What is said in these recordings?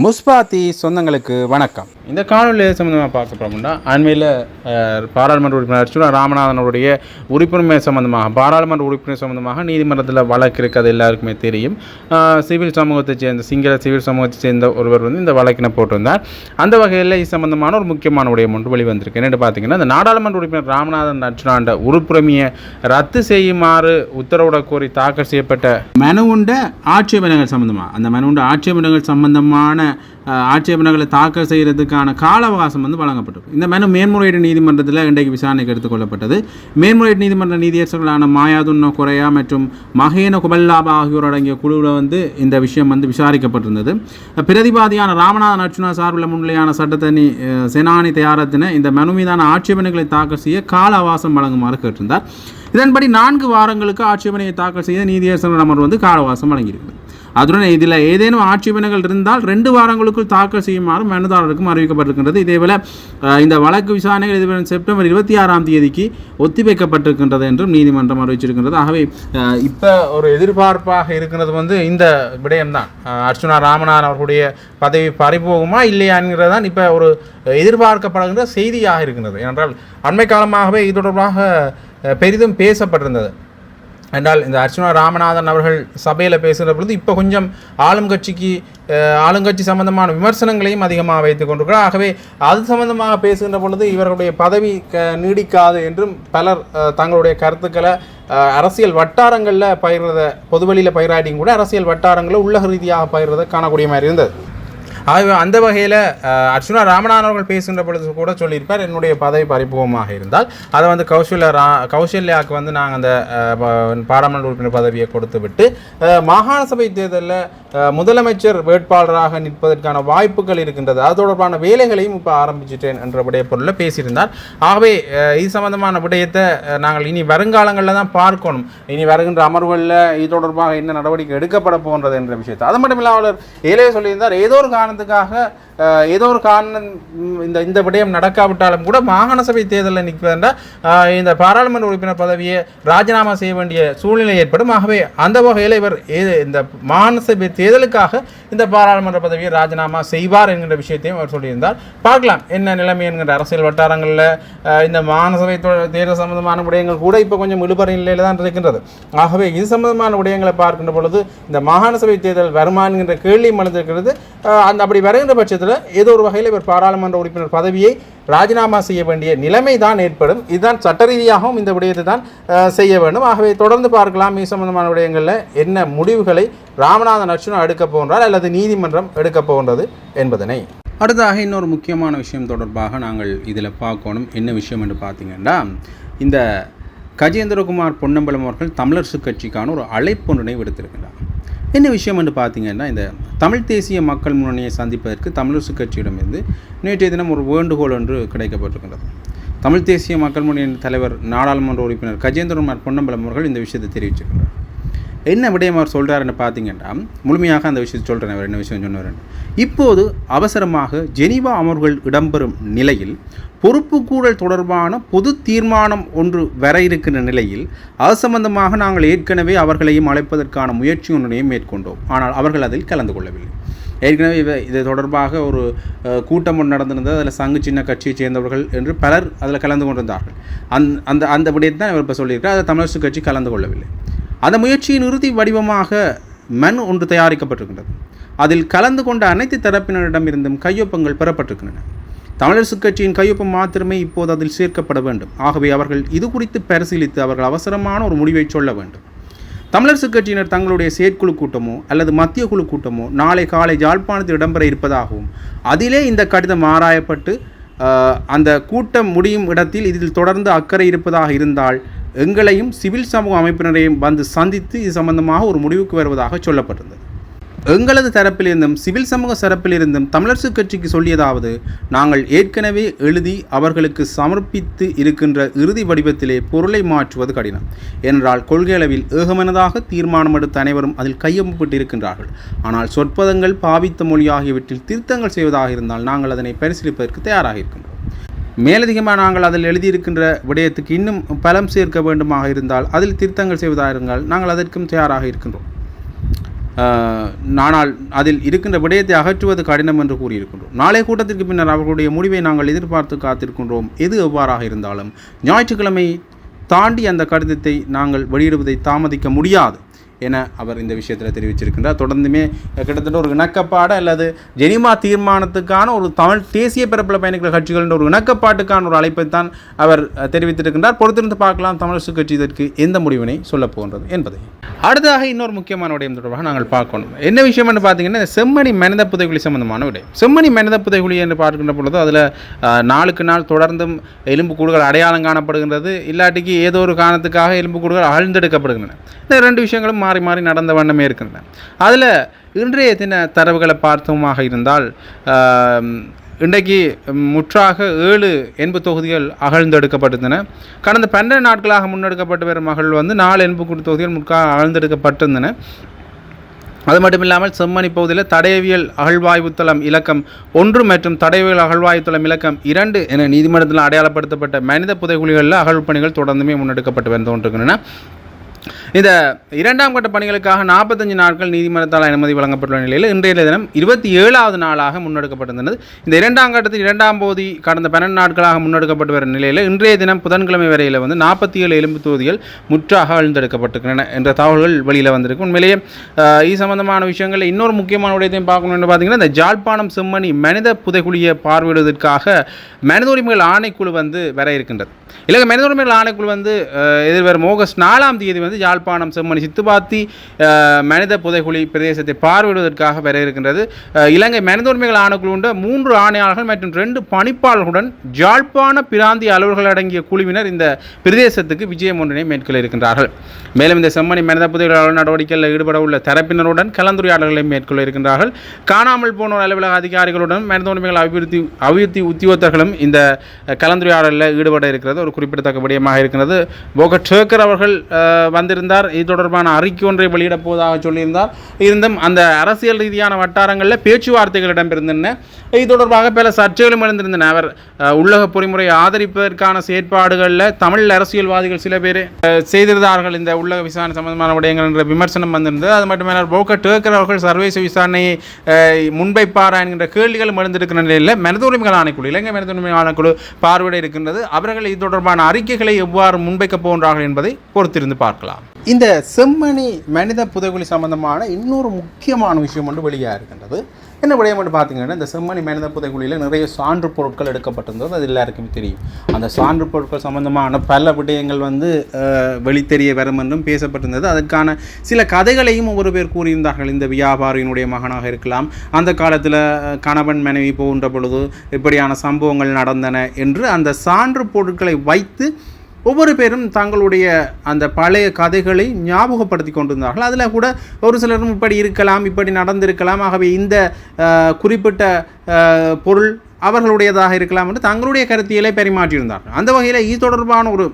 முஸ்பாத்தி சொந்தங்களுக்கு வணக்கம். இந்த காணொலி சம்மந்தமாக பார்க்க போகிறோம்னா அண்மையில் பாராளுமன்ற உறுப்பினர் அர்ச்சுனா ராமநாதனுடைய உறுப்பினர்மை சம்பந்தமாக பாராளுமன்ற உறுப்பினர் சம்பந்தமாக நீதிமன்றத்தில் வழக்கு இருக்குது அது எல்லாருக்குமே தெரியும். சிவில் சமூகத்தைச் சேர்ந்த சிங்கள சிவில் சமூகத்தைச் சேர்ந்த ஒருவர் வந்து இந்த வழக்கினை போட்டிருந்தார். அந்த வகையில் இது சம்பந்தமான ஒரு முக்கியமான விடயம் ஒன்று வெளிவந்திருக்கு. என்னென்னு பார்த்தீங்கன்னா இந்த நாடாளுமன்ற உறுப்பினர் ராமநாதன் அர்ச்சுனாண்ட உறுப்புரிமையை ரத்து செய்யுமாறு உத்தரவிடக் கோரி தாக்கல் செய்யப்பட்ட மனு உண்ட ஆட்சேபனைகள் சம்பந்தமாக அந்த மனு உண்ட ஆட்சேபனைகள் சம்பந்தமான அஹ், ஆட்சேபனைகளை தாக்கல் செய்கிறதுக்கான கால அவகாசம் வந்து வழங்கப்பட்டிருக்கு இந்த மனு மேன்முறையீடு நீதிமன்றத்தில் இன்றைக்கு விசாரணைக்கு எடுத்துக்கொள்ளப்பட்டது மேன்முறையீடு நீதிமன்ற நீதியரசர்களான மாயாதுன்ன குறையா மற்றும் மகேன குபல்லாபா ஆகியோர் அடங்கிய குழுவில் வந்து இந்த விஷயம் வந்து விசாரிக்கப்பட்டிருந்தது. பிரதிவாதியான ராமநாதன் அர்ச்சுனா சார்பில் முன்னிலையான சட்டத்தனி செனானி தயாரத்தின இந்த மனு மீதான ஆட்சேபனைகளை தாக்கல் செய்ய கால அவகாசம் வழங்குமாறு கேட்டிருந்தார். இதன்படி நான்கு வாரங்களுக்கு ஆட்சேபனையை தாக்கல் செய்ய நீதியரசர்கள் அமர்வு வந்து கால அவகாசம் வழங்கியிருக்கிறது. அதுடன் இதில் ஏதேனும் ஆட்சேபனைகள் இருந்தால் ரெண்டு வாரங்களுக்குள் தாக்கல் செய்யுமாறு மனுதாரருக்கும் அறிவிக்கப்பட்டிருக்கின்றது. இதேபோல இந்த வழக்கு விசாரணைகள் இதுவரை செப்டம்பர் இருபத்தி ஆறாம் தேதிக்கு ஒத்திவைக்கப்பட்டிருக்கின்றது என்றும் நீதிமன்றம் அறிவிச்சிருக்கின்றது. ஆகவே இப்போ ஒரு எதிர்பார்ப்பாக இருக்கிறது வந்து இந்த விடயம்தான். அர்ச்சுனா ராமநாதன் அவர்களுடைய பதவி பறிபோகுமா இல்லையாங்கிறது தான் இப்போ ஒரு எதிர்பார்க்கப்படுகின்ற செய்தியாக இருக்கின்றது ஏனென்றால் அண்மை காலமாகவே இது தொடர்பாக பெரிதும் பேசப்பட்டிருந்தது. என்றால் இந்த அர்ச்சுனா ராமநாதன் அவர்கள் சபையில் பேசுகிற பொழுது இப்போ கொஞ்சம் ஆளும் கட்சிக்கு ஆளுங்கட்சி சம்பந்தமான விமர்சனங்களையும் அதிகமாக வைத்துக் கொண்டிருக்கிறார். ஆகவே அது சம்பந்தமாக பேசுகின்ற பொழுது இவர்களுடைய பதவி க நீடிக்காது என்றும் பலர் தங்களுடைய கருத்துக்களை அரசியல் வட்டாரங்களில் பயிர்றத பொதுவெளியில் பயிராட்டியும் கூட அரசியல் வட்டாரங்களில் உள்ளக ரீதியாக பயிர்றதை காணக்கூடிய மாதிரி இருந்தது. ஆகவே அந்த வகையில் அர்ச்சுனா ராமநாதன் அவர்கள் பேசுகின்ற பொழுது கூட சொல்லியிருப்பார் என்னுடைய பதவி பறிப்புவமாக இருந்தால் அதை வந்து கௌசல்யா ரா கௌசல்யாவுக்கு வந்து நாங்கள் அந்த பாராளுமன்ற உறுப்பினர் பதவியை கொடுத்து விட்டு மாகாண சபை தேர்தலில் முதலமைச்சர் வேட்பாளராக நிற்பதற்கான வாய்ப்புகள் இருக்கின்றது. அது தொடர்பான வேலைகளையும் இப்போ ஆரம்பிச்சிட்டேன் என்ற விடய பொருளில் பேசியிருந்தார். ஆகவே இது சம்பந்தமான விடயத்தை நாங்கள் இனி வருங்காலங்களில் தான் பார்க்கணும். இனி வருகின்ற அமர்வுகளில் இது தொடர்பாக என்ன நடவடிக்கை எடுக்கப்பட போன்றது என்ற விஷயத்தை. அது மட்டும் இல்லாமல் ஏழையே சொல்லியிருந்தார் ஏதோ ஒரு காரணம் காரணத்துக்காக ஏதோ ஒரு காரணம் இந்த இந்த விடயம் நடக்காவிட்டாலும் கூட மாகாண சபை தேர்தலில் நிற்பதென்றா இந்த பாராளுமன்ற உறுப்பினர் பதவியை ராஜினாமா செய்ய வேண்டிய சூழ்நிலை ஏற்படும். ஆகவே அந்த வகையில் இவர் ஏ- இந்த மாகாண சபை தேர்தலுக்காக இந்த பாராளுமன்ற பதவியை ராஜினாமா செய்வார் என்கின்ற விஷயத்தையும் அவர் சொல்லியிருந்தார். பார்க்கலாம் என்ன நிலைமை என்கின்ற அரசியல் வட்டாரங்களில் இந்த மாகாண சபை தேர்தல் சம்பந்தமான விடயங்கள் கூட இப்போ கொஞ்சம் இழுபறை நிலையில் தான் இருக்கின்றது. ஆகவே இது சம்பந்தமான விடயங்களை பார்க்கின்ற பொழுது இந்த மாகாண சபை தேர்தல் வருமா என்கின்ற கேள்வி மனதிருக்கிறது அந்த அப்படி வருகின்ற பட்சத்தில் ஏதோ ஒரு வகையில் இவர் பாராளுமன்ற உறுப்பினர் பதவியை ராஜினாமா செய்ய வேண்டிய நிலைமை தான் ஏற்படும். இதுதான் சட்ட ரீதியாகவும் இந்த விடயத்தை தான் செய்ய வேண்டும். ஆகவே தொடர்ந்து பார்க்கலாம். இது சம்பந்தமான விடயங்களில் என்ன முடிவுகளை ராமநாதன் அர்ச்சுனா எடுக்கப் போகின்றார் அல்லது நீதிமன்றம் எடுக்கப் போகின்றது என்பதனை. அடுத்ததாக இன்னொரு முக்கியமான விஷயம் தொடர்பாக நாங்கள் இதில் பார்க்கணும். என்ன விஷயம் என்று பார்த்தீங்கன்னா இந்த கஜேந்திரகுமார் பொன்னம்பலம் அவர்கள் தமிழரசு கட்சிக்கான ஒரு அழைப்பொன்றினை விடுத்திருக்கிறார். என்ன விஷயம் என்று பார்த்தீங்கன்னா இந்த தமிழ் தேசிய மக்கள் முன்னணியை சந்திப்பதற்கு தமிழரசு கட்சியிடமிருந்து நேற்றைய தினம் ஒரு வேண்டுகோள் ஒன்று கிடைக்கப்பட்டிருக்கின்றது. தமிழ் தேசிய மக்கள் முன்னணியின் தலைவர் நாடாளுமன்ற உறுப்பினர் கஜேந்திரகுமார் பொன்னம்பலம் அவர்கள் இந்த விஷயத்தை தெரிவிச்சிருக்கிறார் என்ன விடயம் அவர் சொல்கிறாருன்னு பார்த்தீங்கன்னா முழுமையாக அந்த விஷயத்தை சொல்கிறேன் அவர் என்ன விஷயம் சொன்னார் இப்போது அவசரமாக ஜெனீவா அமர்வுகள் இடம்பெறும் நிலையில் பொறுப்புக்கூடல் தொடர்பான பொது தீர்மானம் ஒன்று வர இருக்கின்ற நிலையில் அது சம்பந்தமாக நாங்கள் ஏற்கனவே அவர்களையும் அழைப்பதற்கான முயற்சி ஒன்றையும் மேற்கொண்டோம். ஆனால் அவர்கள் அதில் கலந்து கொள்ளவில்லை. ஏற்கனவே இவ இது தொடர்பாக ஒரு கூட்டம் ஒன்று நடந்திருந்தது. அதில் சங்கு சின்ன கட்சியைச் சேர்ந்தவர்கள் என்று பலர் அதில் கலந்து கொண்டிருந்தார்கள். அந் அந்த அந்த விடயத்தை தான் இவர் இப்போ சொல்லியிருக்கார் அதை தமிழரசு கட்சி கலந்து கொள்ளவில்லை. அந்த முயற்சியின் இறுதி வடிவமாக மனு ஒன்று தயாரிக்கப்பட்டிருக்கின்றது. அதில் கலந்து கொண்ட அனைத்து தரப்பினரிடமிருந்தும் கையொப்பங்கள் பெறப்பட்டிருக்கின்றன. தமிழரசு கட்சியின் கையொப்பம் மாத்திரமே இப்போது அதில் சேர்க்கப்பட வேண்டும். ஆகவே அவர்கள் இது குறித்து பரிசீலித்து அவர்கள் அவசரமான ஒரு முடிவை சொல்ல வேண்டும். தமிழரசு கட்சியினர் தங்களுடைய செயற்குழு கூட்டமோ அல்லது மத்திய குழு கூட்டமோ நாளை காலை ஜாழ்ப்பாணத்தில் இடம்பெற இருப்பதாகவும் அதிலே இந்த கடிதம் ஆராயப்பட்டு அந்த கூட்டம் முடியும் இடத்தில் இதில் தொடர்ந்து அக்கறை இருப்பதாக இருந்தால் எங்களையும் சிவில் சமூக அமைப்பினரையும் வந்து சந்தித்து இது சம்பந்தமாக ஒரு முடிவுக்கு வருவதாக சொல்லப்பட்டிருந்தது. எங்களது தரப்பிலிருந்தும் சிவில் சமூக தரப்பிலிருந்தும் தமிழரசு கட்சிக்கு சொல்லியதாவது நாங்கள் ஏற்கனவே எழுதி அவர்களுக்கு சமர்ப்பித்து இருக்கின்ற இறுதி வடிவத்திலே பொருளை மாற்றுவது கடினம். என்றால் கொள்கையளவில் ஏகமனதாக தீர்மானம் எடுத்த அனைவரும் அதில் கையொப்பப்பட்டு இருக்கின்றார்கள் ஆனால் சொற்பதங்கள் பாவித்த மொழி ஆகியவற்றில் திருத்தங்கள் செய்வதாக இருந்தால் நாங்கள் அதனை பரிசீலிப்பதற்கு தயாராக இருக்கின்றோம். மேலதிகமாக நாங்கள் அதில் எழுதியிருக்கின்ற விடயத்துக்கு இன்னும் பலம் சேர்க்க வேண்டுமாக இருந்தால் அதில் திருத்தங்கள் செய்வதாக இருந்தால் நாங்கள் அதற்கும் தயாராக இருக்கின்றோம். ஆனால் நானால் அதில் இருக்கின்ற விடயத்தை அகற்றுவது கடினம் என்று கூறியிருக்கின்றோம். நாளை கூட்டத்திற்கு பின்னர் அவர்களுடைய முடிவை நாங்கள் எதிர்பார்த்து காத்திருக்கின்றோம். எது எவ்வாறாக இருந்தாலும் ஞாயிற்றுக்கிழமை தாண்டி அந்த கடிதத்தை நாங்கள் வெளியிடுவதை தாமதிக்க முடியாது. என அவர் இந்த விஷயத்தில் தெரிவிச்சிருக்கின்றார். தொடர்ந்துமே கிட்டத்தட்ட ஒரு இணக்கப்பாடு அல்லது ஜெனிமா தீர்மானத்துக்கான ஒரு தமிழ் தேசிய பிறப்பில் பயணிக்கிற கட்சிகள் என்ற ஒரு இணக்கப்பாட்டுக்கான ஒரு அழைப்பை தான் அவர் தெரிவித்திருக்கின்றார். பொறுத்திருந்து பார்க்கலாம் தமிழரசு கட்சி இதற்கு எந்த முடிவினை சொல்லப் போகின்றது என்பதை. அடுத்ததாக இன்னொரு முக்கியமான விடயம் தொடர்பாக நாங்கள் பார்க்கணும். என்ன விஷயம் என்று பார்த்தீங்கன்னா செம்மணி மனித புதைகுழி சம்பந்தமான விடயம். செம்மணி மனித புதைகுழி என்று பார்க்கின்ற பொழுது அதில் நாளுக்கு நாள் தொடர்ந்தும் எலும்பு கூடுகள் அடையாளம் காணப்படுகின்றது. இல்லாட்டிக்கு ஏதோ ஒரு காரணத்துக்காக எலும்பு கூடுகள் அழுந்தெடுக்கப்படுகின்றன இந்த ரெண்டு விஷயங்களும் மாறி மாறி நடந்த வண்ணமே இருக்கின்றன. அதில் இன்றைய தின தரவுகளை பார்த்தோமாக இருந்தால் இன்றைக்கு முற்றாக ஏழு என்பு தொகுதிகள் அகழ்ந்தெடுக்கப்பட்டிருந்தன. கடந்த பன்னெண்டு நாட்களாக முன்னெடுக்கப்பட்டு வரும் மகள் வந்து நாலு எண்புக்கூடு தொகுதிகள் முற்காக அகழ்ந்தெடுக்கப்பட்டிருந்தன. அது மட்டும் இல்லாமல் செம்மணி பகுதியில் தடயவியல் அகழ்வாய்வு தளம் இலக்கம் ஒன்று மற்றும் தடயவியல் அகழ்வாய்வு தளம் இலக்கம் இரண்டு என நீதிமன்றத்தில் அடையாளப்படுத்தப்பட்ட மனித புதைகுழிகளில் அகழ்வு பணிகள் தொடர்ந்துமே முன்னெடுக்கப்பட்டு வந்து கொண்டிருக்கின்றன. இந்த இரண்டாம் கட்ட பணிகளுக்காக நாற்பத்தஞ்சு நாட்கள் நீதிமன்றத்தால் அனுமதி வழங்கப்பட்டுள்ள நிலையில் இன்றைய தினம் இருபத்தி ஏழாவது நாளாக முன்னெடுக்கப்பட்டிருந்தது. இந்த இரண்டாம் கட்டத்தில் இரண்டாம் போதி கடந்த பன்னெண்டு நாட்களாக முன்னெடுக்கப்பட்டு வரும் நிலையில் இன்றைய தினம் புதன்கிழமை வரையில் வந்து நாற்பத்தி ஏழு எலும்பு தொகுதிகள் முற்றாக அழுந்தெடுக்கப்பட்டிருக்கின்றன என்ற தகவல்கள் வெளியில் வந்திருக்கு. உண்மையிலேயே இது சம்பந்தமான விஷயங்களில் இன்னொரு முக்கியமான விடயத்தையும் பார்க்கணும்னு பார்த்தீங்கன்னா இந்த ஜாழ்ப்பாணம் செம்மணி மனித புதைகுழியை பார்வையிடுவதற்காக மனித உரிமைகள் ஆணைக்குழு வந்து வர இருக்கின்றது. இல்லை மனித உரிமைகள் ஆணைக்குழு வந்து எதிர்வரும் ஆகஸ்ட் நாலாம் தேதி வந்து யாழ்ப்பாணம் செம்மணி சித்துபாத்தி மனித புதைகுழி பிரதேசத்தை பார்வையிடுவதற்காக வர இருக்கின்றது. இலங்கை மனித உரிமைகள் மூன்று ஆணையாளர்கள் மற்றும் ரெண்டு பணிப்பாளர்களுடன் யாழ்ப்பாண பிராந்திய அலுவலர்கள் அடங்கிய குழுவினர் இந்த பிரதேசத்துக்கு விஜயம் ஒன்றினை மேற்கொள்ள இருக்கின்றார்கள். மேலும் இந்த செம்மணி மனித புதைகுழி நடவடிக்கைகளில் ஈடுபட உள்ள தரப்பினருடன் கலந்துரையாடல்களை மேற்கொள்ள இருக்கின்றார்கள். காணாமல் போனோர் அலுவலக அதிகாரிகளுடன் மனித உரிமைகள் அபிவிருத்தி அபிவிருத்தி உத்தியோகத்தர்களும் இந்த கலந்துரையாடலில் ஈடுபட இருக்கிறது. ஒரு குறிப்பிடத்தக்க விடயமாக இருக்கிறது போக டேக்கர் அவர்கள் வந்திருந்த சொல்லியிருந்தார். இது தொடர்பான அறிக்கை ஒன்றை வெளியிடப் போவதாக சொல்லியிருந்தார். இருந்தும் அந்த அரசியல் ரீதியான வட்டாரங்களில் பேச்சுவார்த்தைகள் இருந்தன இது தொடர்பாக பல சர்ச்சைகளும் எழுந்திருந்தன. அவர் உள்ளக பொறிமுறையை ஆதரிப்பதற்கான செயற்பாடுகளில் தமிழ் அரசியல்வாதிகள் சில பேர் செய்திருந்தார்கள் இந்த உள்ளக விசாரணை சம்பந்தமான விடயங்கள் என்ற விமர்சனம் வந்திருந்தது. அது மட்டுமல்ல போக்க டேக்கர் அவர்கள் சர்வதேச விசாரணையை முன்பை முன்வைப்பாரா என்கின்ற கேள்விகளும் எழுந்திருக்கிற நிலையில் மனித உரிமைகள் ஆணைக்குழு இலங்கை மனித உரிமை ஆணைக்குழு பார்வையிட இருக்கின்றது. அவர்கள் இது தொடர்பான அறிக்கைகளை எவ்வாறு முன்வைக்கப் போகின்றார்கள் என்பதை பொறுத்திருந்து பார்க்கலாம். இந்த செம்மணி மனித புதைகுழி சம்பந்தமான இன்னொரு முக்கியமான விஷயம் ஒன்று வெளியாக இருக்கின்றது. என்ன விடயம் வந்து பார்த்தீங்கன்னா இந்த செம்மணி மனித புதைகுழியில் நிறைய சான்று பொருட்கள் எடுக்கப்பட்டிருந்தது. அது எல்லாருக்குமே தெரியும். அந்த சான்று பொருட்கள் சம்பந்தமான பல விடயங்கள் வந்து வெளித்தெரிய வரும் என்றும் பேசப்பட்டிருந்தது. அதற்கான சில கதைகளையும் ஒவ்வொரு பேர் கூறியிருந்தார்கள். இந்த வியாபாரியினுடைய மகனாக இருக்கலாம். அந்த காலத்தில் கணவன் மனைவி போகின்ற பொழுது இப்படியான சம்பவங்கள் நடந்தன என்று அந்த சான்று பொருட்களை வைத்து ஒவ்வொரு பேரும் தங்களுடைய அந்த பழைய கதைகளை ஞாபகப்படுத்தி கொண்டிருந்தார்கள். அதில் கூட ஒரு சிலரும் இப்படி இருக்கலாம் இப்படி நடந்திருக்கலாம். ஆகவே இந்த குறிப்பிட்ட பொருள் அவர்களுடையதாக இருக்கலாம் என்று தங்களுடைய கருத்தியலை பரிமாற்றியிருந்தார்கள். அந்த வகையில் இது தொடர்பான ஒரு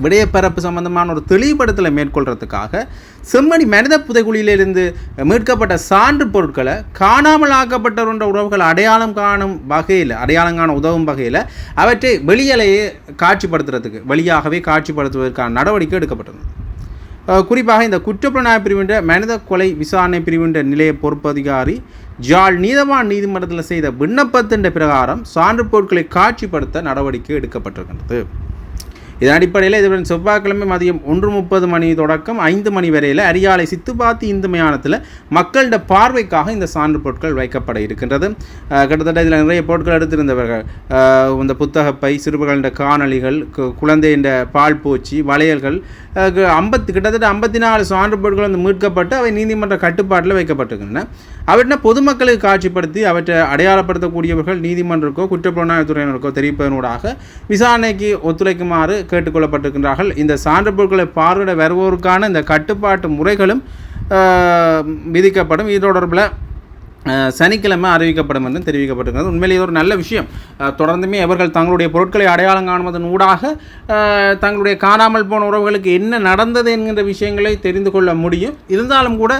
விடயப்பரப்பு சம்பந்தமான ஒரு தெளிவுபடுத்தலை மேற்கொள்றதுக்காக செம்மணி மனித புதைகுழியிலிருந்து மீட்கப்பட்ட சான்று பொருட்களை காணாமல் ஆக்கப்பட்டவருன்ற உறவுகள் அடையாளம் காணும் வகையில் அடையாளம் காண உதவும் வகையில் அவற்றை வெளியிலேயே காட்சிப்படுத்துறதுக்கு வெளியாகவே காட்சிப்படுத்துவதற்கான நடவடிக்கை எடுக்கப்பட்டது. குறிப்பாக இந்த குற்றப்புலனாய்வு பிரிவின்ற மனித கொலை விசாரணை பிரிவின்ற நிலைய பொறுப்பதிகாரி ஜாழ் நீதவான் நீதிமன்றத்தில் செய்த விண்ணப்பத்தின் பிரகாரம் சான்று பொருட்களை காட்சிப்படுத்த நடவடிக்கை எடுக்கப்பட்டிருக்கின்றது. இதன் அடிப்படையில் இதுடன் செவ்வாய்க்கிழமை மதியம் ஒன்று முப்பது மணி தொடக்கம் ஐந்து மணி வரையில் அரியாலை சித்துப்பாத்தி இந்து மயானத்தில் மக்களிட பார்வைக்காக இந்த சான்று பொருட்கள் வைக்கப்பட இருக்கின்றது. கிட்டத்தட்ட இதில் நிறைய பொருட்கள் எடுத்திருந்தவர்கள். இந்த புத்தகப்பை சிறுவர்களின் காணொலிகள் கு- குழந்தையின் பால் பூச்சி வளையல்கள் ஐம்பத்து கிட்டத்தட்ட ஐம்பத்தி நாலு சான்று பொருட்கள் வந்து மீட்கப்பட்டு அவை நீதிமன்ற கட்டுப்பாட்டில் வைக்கப்பட்டிருக்கின்றன. அவற்றின் பொதுமக்களுக்கு காட்சிப்படுத்தி அவற்றை அடையாளப்படுத்தக்கூடியவர்கள் நீதிமன்றக்கோ குற்றப்புலனாய்வுத்துறையினருக்கோ தெரிவிப்பதனூடாக விசாரணைக்கு ஒத்துழைக்குமாறு கேட்டுக்கொள்ளப்பட்டிருக்கின்றார்கள். இந்த சான்று பொருட்களை பார்வையிட வருவோருக்கான இந்த கட்டுப்பாட்டு முறைகளும் விதிக்கப்படும். இது தொடர்பில் சனிக்கிழமை அறிவிக்கப்படும் என்று தெரிவிக்கப்பட்டிருக்கிறது. உண்மையில் இது ஒரு நல்ல விஷயம். தொடர்ந்துமே அவர்கள் தங்களுடைய பொருட்களை அடையாளம் காணுவதன் ஊடாக தங்களுடைய காணாமல் போன உறவுகளுக்கு என்ன நடந்தது என்கின்ற விஷயங்களை தெரிந்து கொள்ள முடியும். இருந்தாலும் கூட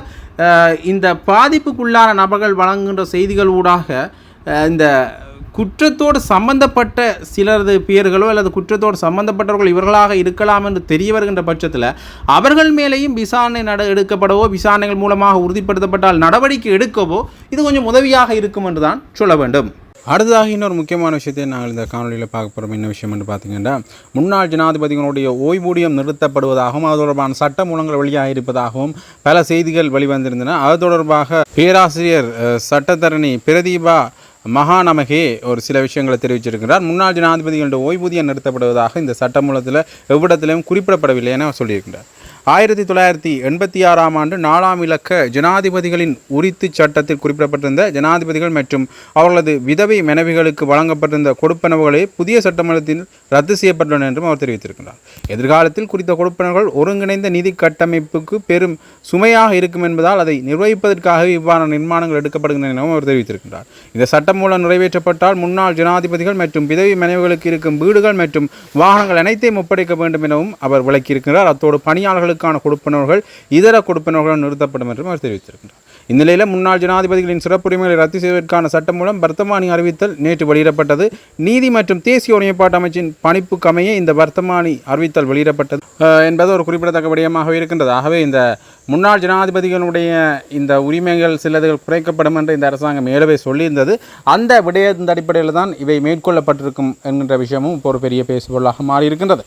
இந்த பாதிப்புக்குள்ளான நபர்கள் வழங்குகின்ற செய்திகள் ஊடாக இந்த குற்றத்தோடு சம்பந்தப்பட்ட சிலரது பேர்களோ அல்லது குற்றத்தோடு சம்பந்தப்பட்டவர்கள் இவர்களாக இருக்கலாம் என்று தெரிய வருகின்ற பட்சத்தில் அவர்கள் மேலேயும் விசாரணை நட எடுக்கப்படவோ விசாரணைகள் மூலமாக உறுதிப்படுத்தப்பட்டால் நடவடிக்கை எடுக்கவோ இது கொஞ்சம் உதவியாக இருக்கும் என்று தான் சொல்ல வேண்டும். அடுத்ததாக இன்னொரு முக்கியமான விஷயத்தை நாங்கள் இந்த காணொலியில் பார்க்க போகிறோம் என்ன விஷயம் என்று பார்த்தீங்கன்னா முன்னாள் ஜனாதிபதிகளுடைய ஓய்வூதியம் நிறுத்தப்படுவதாகவும் அது தொடர்பான சட்ட மூலங்கள் வெளியாக இருப்பதாகவும் பல செய்திகள் வெளிவந்திருந்தன. அது தொடர்பாக பேராசிரியர் சட்டத்தரணி பிரதீபா மகாநமகே ஒரு சில விஷயங்களை தெரிவிச்சிருக்கிறார். முன்னாள் ஜனாதிபதிகளுடைய ஓய்வூதியம் நிறுத்தப்படுவதாக இந்த சட்டமூலத்தில் எவ்விடத்திலும் குறிப்பிடப்படவில்லை என அவர் சொல்லியிருக்கிறார். ஆயிரத்தி தொள்ளாயிரத்தி எண்பத்தி ஆறாம் ஆண்டு நாலாம் இலக்க ஜனாதிபதிகளின் உரித்து சட்டத்தில் குறிப்பிடப்பட்டிருந்த ஜனாதிபதிகள் மற்றும் அவர்களது விதவை மனைவிகளுக்கு வழங்கப்பட்டிருந்த கொடுப்பனவுகளே புதிய சட்டமன்றத்தில் ரத்து செய்யப்பட்டுள்ளன என்றும் அவர் தெரிவித்திருக்கிறார். எதிர்காலத்தில் குறித்த கொடுப்பனவுகள் ஒருங்கிணைந்த நிதி கட்டமைப்புக்கு பெரும் சுமையாக இருக்கும் என்பதால் அதை நிர்வகிப்பதற்காக இவ்வாறான நிர்மாணங்கள் எடுக்கப்படுகின்றன எனவும் அவர் தெரிவித்திருக்கிறார். இந்த சட்டம் மூலம் நிறைவேற்றப்பட்டால் முன்னாள் ஜனாதிபதிகள் மற்றும் விதவை மனைவிகளுக்கு இருக்கும் வீடுகள் மற்றும் வாகனங்கள் அனைத்தையும் ஒப்படைக்க வேண்டும் எனவும் அவர் விளக்கியிருக்கிறார். அத்தோடு பணியாளர்கள் பணியாளர்களுக்கான கொடுப்பனவர்கள் இதர கொடுப்பனவர்கள் நிறுத்தப்படும் என்றும் அவர் தெரிவித்திருக்கிறார். இந்நிலையில் முன்னாள் ஜனாதிபதிகளின் சிறப்புரிமைகளை ரத்து செய்வதற்கான சட்டம் மூலம் வர்த்தமானி அறிவித்தல் நேற்று வெளியிடப்பட்டது. நீதி மற்றும் தேசிய ஒருமைப்பாட்டு அமைச்சின் பணிப்புக்கமைய இந்த வர்த்தமானி அறிவித்தல் வெளியிடப்பட்டது என்பது ஒரு குறிப்பிடத்தக்க விடயமாக இருக்கின்றது. ஆகவே இந்த முன்னாள் ஜனாதிபதிகளுடைய இந்த உரிமைகள் சிலதுகள் குறைக்கப்படும் என்று இந்த அரசாங்கம் ஏழவே சொல்லியிருந்தது. அந்த விடயத்தின் அடிப்படையில் தான் இவை மேற்கொள்ளப்பட்டிருக்கும் என்கின்ற விஷயமும் இப்போ ஒரு பெரிய பேசுபொருளாக மாறியிருக்கின்றது.